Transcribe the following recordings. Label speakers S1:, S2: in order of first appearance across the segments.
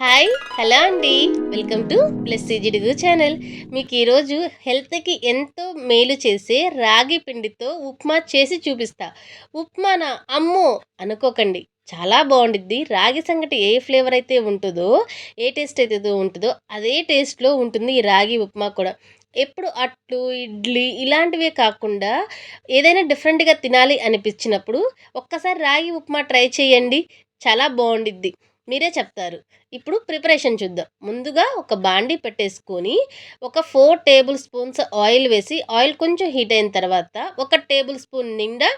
S1: Hi hello అండి. Welcome to plus సిజిడుగు channel. మీకు ఈరోజు హెల్త్కి ఎంతో మేలు చేసే రాగి పిండితో ఉప్మా చేసి చూపిస్తా. ఉప్మానా? అమ్మో! అనుకోకండి. చాలా బాగుండిద్ది. రాగి సంగటి ఏ ఫ్లేవర్ అయితే ఉంటుందో ఏ టేస్ట్ అయితే ఉంటుందో అదే టేస్ట్లో ఉంటుంది ఈ రాగి ఉప్మా కూడా. ఎప్పుడు అట్లు ఇడ్లీ ఇలాంటివే కాకుండా ఏదైనా డిఫరెంట్గా తినాలి అనిపించినప్పుడు ఒక్కసారి రాగి ఉప్మా ట్రై చేయండి. చాలా బాగుండిద్ది. మీరే చెప్తారు. ఇప్పుడు ప్రిపరేషన్ చూద్దాం. ముందుగా ఒక బాండీ పెట్టేసుకొని ఒక ఫోర్ టేబుల్ స్పూన్స్ ఆయిల్ వేసి ఆయిల్ కొంచెం హీట్ అయిన తర్వాత ఒక టేబుల్ స్పూన్ నిండా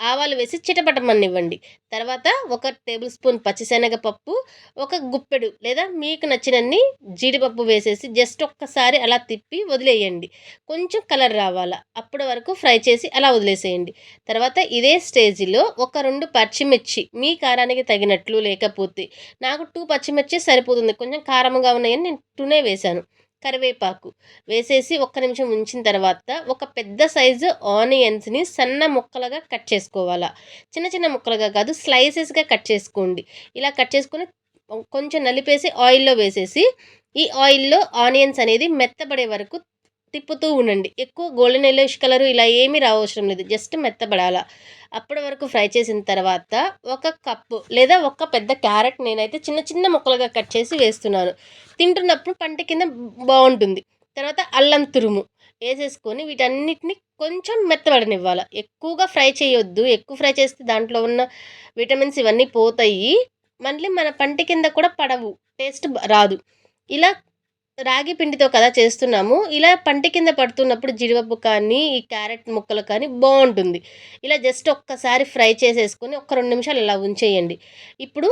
S1: ఆవాలు వేసి చిటపటమనివ్వండి తర్వాత ఒక టేబుల్ స్పూన్ పచ్చిశనగపప్పు ఒక గుప్పెడు లేదా మీకు నచ్చినన్ని జీడిపప్పు వేసేసి జస్ట్ ఒక్కసారి అలా తిప్పి వదిలేయండి. కొంచెం కలర్ రావాలా? అప్పటి వరకు ఫ్రై చేసి అలా వదిలేసేయండి. తర్వాత ఇదే స్టేజ్లో ఒక రెండు పచ్చిమిర్చి మీ కారానికి తగినట్లు లేకపోతే నాకు టూ పచ్చిమిర్చి సరిపోతుంది. కొంచెం కారంగా ఉన్నాయని నేను టూనే వేశాను. కరివేపాకు వేసేసి ఒక్క నిమిషం ఉంచిన తర్వాత ఒక పెద్ద సైజు ఆనియన్స్ని సన్న ముక్కలుగా కట్ చేసుకోవాలా. చిన్న చిన్న ముక్కలుగా కాదు స్లైసెస్గా కట్ చేసుకోండి. ఇలా కట్ చేసుకొని కొంచెం నలిపేసి ఆయిల్లో వేసేసి ఈ ఆయిల్లో ఆనియన్స్ అనేది మెత్తబడే వరకు తిప్పుతూ ఉండండి. ఎక్కువ గోల్డెన్ ఎల్లోష్ కలర్ ఇలా ఏమీ రావసరం లేదు. జస్ట్ మెత్తబడాల. అప్పటి వరకు ఫ్రై చేసిన తర్వాత ఒక కప్పు లేదా ఒక పెద్ద క్యారెట్ నేనైతే చిన్న చిన్న ముక్కలుగా కట్ చేసి వేస్తున్నాను. తింటున్నప్పుడు పంట కింద బాగుంటుంది. తర్వాత అల్లం తురుము వేసేసుకొని వీటన్నిటిని కొంచెం మెత్తబడనివ్వాలి. ఎక్కువగా ఫ్రై చేయొద్దు. ఎక్కువ ఫ్రై చేస్తే దాంట్లో ఉన్న విటమిన్స్ ఇవన్నీ పోతాయి. మళ్ళీ మన పంట కింద కూడా పడవు. టేస్ట్ రాదు. ఇలా రాగి పిండితో కదా చేస్తున్నాము. ఇలా పంట కింద పడుతున్నప్పుడు జీడిపప్పు కానీ ఈ క్యారెట్ ముక్కలు కానీ బాగుంటుంది. ఇలా జస్ట్ ఒక్కసారి ఫ్రై చేసేసుకొని ఒక రెండు నిమిషాలు ఇలా ఉంచేయండి. ఇప్పుడు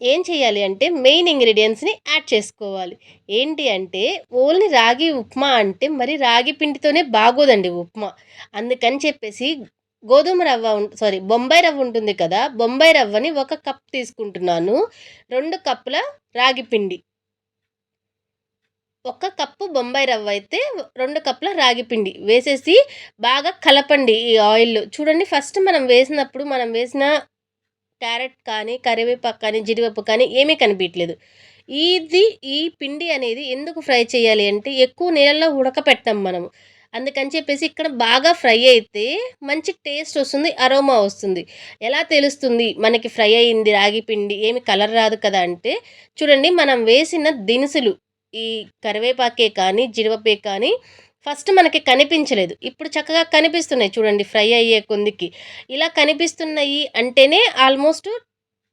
S1: ఏం చేయాలి అంటే మెయిన్ ఇంగ్రీడియంట్స్ని యాడ్ చేసుకోవాలి. ఏంటి అంటే ఓన్లీ రాగి ఉప్మా అంటే మరి రాగి పిండితోనే బాగోదండి ఉప్మా. అందుకని చెప్పేసి గోధుమ రవ్వ సారీ బొంబాయి రవ్వ ఉంటుంది కదా బొంబాయి రవ్వని ఒక కప్ తీసుకుంటున్నాను. రెండు కప్పుల రాగి పిండి. ఒక కప్పు బొంబాయి రవ్వ అయితే రెండు కప్పుల రాగి పిండి వేసేసి బాగా కలపండి ఈ ఆయిల్. చూడండి ఫస్ట్ మనం వేసినప్పుడు మనం వేసిన క్యారెట్ కానీ కరివేపాకు కానీ జీడిపప్పు కానీ ఏమీ కనిపించలేదు ఇది ఈ పిండి అనేది ఎందుకు ఫ్రై చేయాలి అంటే ఎక్కువ నీళ్ళలో ఉడకపెట్టాం మనము. అందుకని చెప్పేసి ఇక్కడ బాగా ఫ్రై అయితే మంచి టేస్ట్ వస్తుంది అరోమా వస్తుంది. ఎలా తెలుస్తుంది? మనకి ఫ్రై అయింది రాగి పిండి ఏమి కలర్ రాదు కదా అంటే చూడండి మనం వేసిన దినుసులు ఈ కరివేపాకే కానీ జీడిపప్పే కానీ ఫస్ట్ మనకి కనిపించలేదు. ఇప్పుడు చక్కగా కనిపిస్తున్నాయి చూడండి ఫ్రై అయ్యే కొందికి ఇలా కనిపిస్తున్నాయి అంటేనే ఆల్మోస్ట్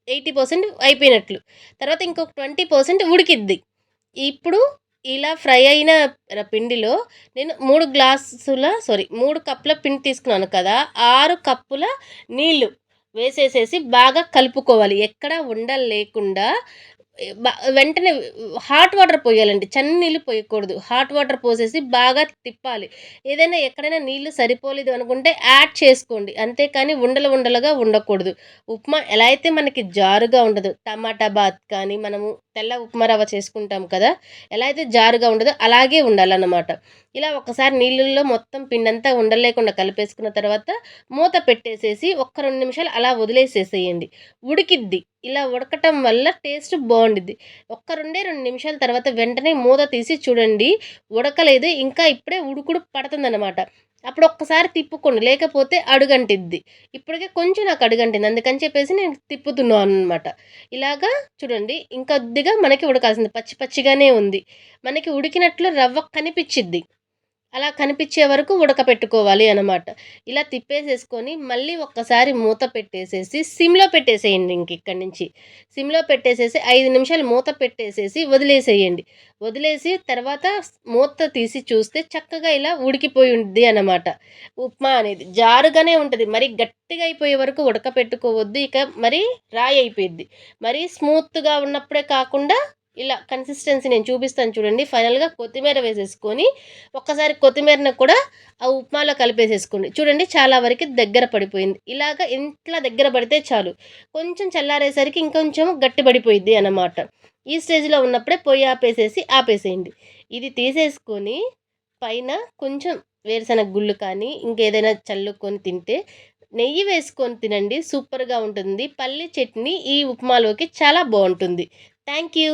S1: ఎయిటీ పర్సెంట్ అయిపోయినట్లు. తర్వాత ఇంకొక ట్వంటీ పర్సెంట్ ఉడికిద్ది. ఇప్పుడు ఇలా ఫ్రై అయిన పిండిలో నేను మూడు గ్లాసుల సారీ మూడు కప్పుల పిండి తీసుకున్నాను కదా ఆరు కప్పుల నీళ్ళు వేసేసేసి బాగా కలుపుకోవాలి. ఎక్కడ ఉండలు లేకుండా వెంటనే హాట్ వాటర్ పోయాలండి. చన్ని నీళ్ళు పోయకూడదు. హాట్ వాటర్ పోసేసి బాగా తిప్పాలి. ఏదైనా ఎక్కడైనా నీళ్ళు సరిపోలేదు అనుకుంటే యాడ్ చేసుకోండి. అంతేకాని ఉండలు ఉండలుగా ఉండకూడదు. ఉప్మా ఎలా అయితే మనకి జారుగా ఉండదు టమాటా బాత్ కానీ మనము తెల్ల ఉప్మా రవ్వ చేసుకుంటాం కదా ఎలా అయితే జారుగా ఉండదో అలాగే ఉండాలన్నమాట. ఇలా ఒకసారి నీళ్ళల్లో మొత్తం పిండంతా ఉండలేకుండా కలిపేసుకున్న తర్వాత మూత పెట్టేసేసి ఒక్క రెండు నిమిషాలు అలా వదిలేసేసేయండి. ఉడికిద్ది. ఇలా ఉడకటం వల్ల టేస్ట్ బాగుండిద్ది. ఒక్క రెండే రెండు నిమిషాల తర్వాత వెంటనే మూత తీసి చూడండి. ఉడకలేదు. ఇంకా ఇప్పుడే ఉడుకుడు పడుతుందన్నమాట. అప్పుడు ఒక్కసారి తిప్పుకోండి. లేకపోతే అడుగంటిద్ది. ఇప్పటికే కొంచెం నాకు అడుగంటింది. అందుకని చెప్పేసి నేను తిప్పుతున్నాను అనమాట ఇలాగా చూడండి. ఇంకొద్దిగా మనకి ఉడకాల్సింది. పచ్చి పచ్చిగానే ఉంది. మనకి ఉడికినట్లు రవ్వ కనిపించిద్ది. అలా కనిపించే వరకు ఉడకపెట్టుకోవాలి అనమాట ఇలా తిప్పేసేసుకొని మళ్ళీ ఒక్కసారి మూత పెట్టేసేసి సిమ్లో పెట్టేసేయండి ఇంక ఇక్కడి నుంచి. సిమ్లో పెట్టేసేసి ఐదు నిమిషాలు మూత పెట్టేసేసి వదిలేసేయండి. వదిలేసి తర్వాత మూత తీసి చూస్తే చక్కగా ఇలా ఉడికిపోయి ఉంది అన్నమాట. ఉప్మా అనేది జారుగానే ఉంటుంది. మరి గట్టిగా అయిపోయే వరకు ఉడకపెట్టుకోవద్దు. ఇక మరి రాయి అయిపోయింది మరీ స్మూత్గా ఉన్నప్పుడే కాకుండా ఇలా కన్సిస్టెన్సీ నేను చూపిస్తాను చూడండి. ఫైనల్గా కొత్తిమీర వేసేసుకొని ఒక్కసారి కొత్తిమీరను కూడా ఆ ఉప్మాలో కలిపేసేసుకోండి. చూడండి చాలా వరకు దగ్గర పడిపోయింది. ఇలాగ ఇంట్లో దగ్గర పడితే చాలు. కొంచెం చల్లారేసరికి ఇంకొంచెం గట్టి పడిపోయింది అన్నమాట. ఈ స్టేజ్లో ఉన్నప్పుడే పొయ్యి ఆపేసేసి ఆపేసేయండి. ఇది తీసేసుకొని పైన కొంచెం వేరుశనగ గుళ్ళు కానీ ఇంకేదైనా చల్లుకొని తింటే నెయ్యి వేసుకొని తినండి. సూపర్గా ఉంటుంది. పల్లి చట్నీ ఈ ఉప్మాలోకి చాలా బాగుంటుంది. Thank you.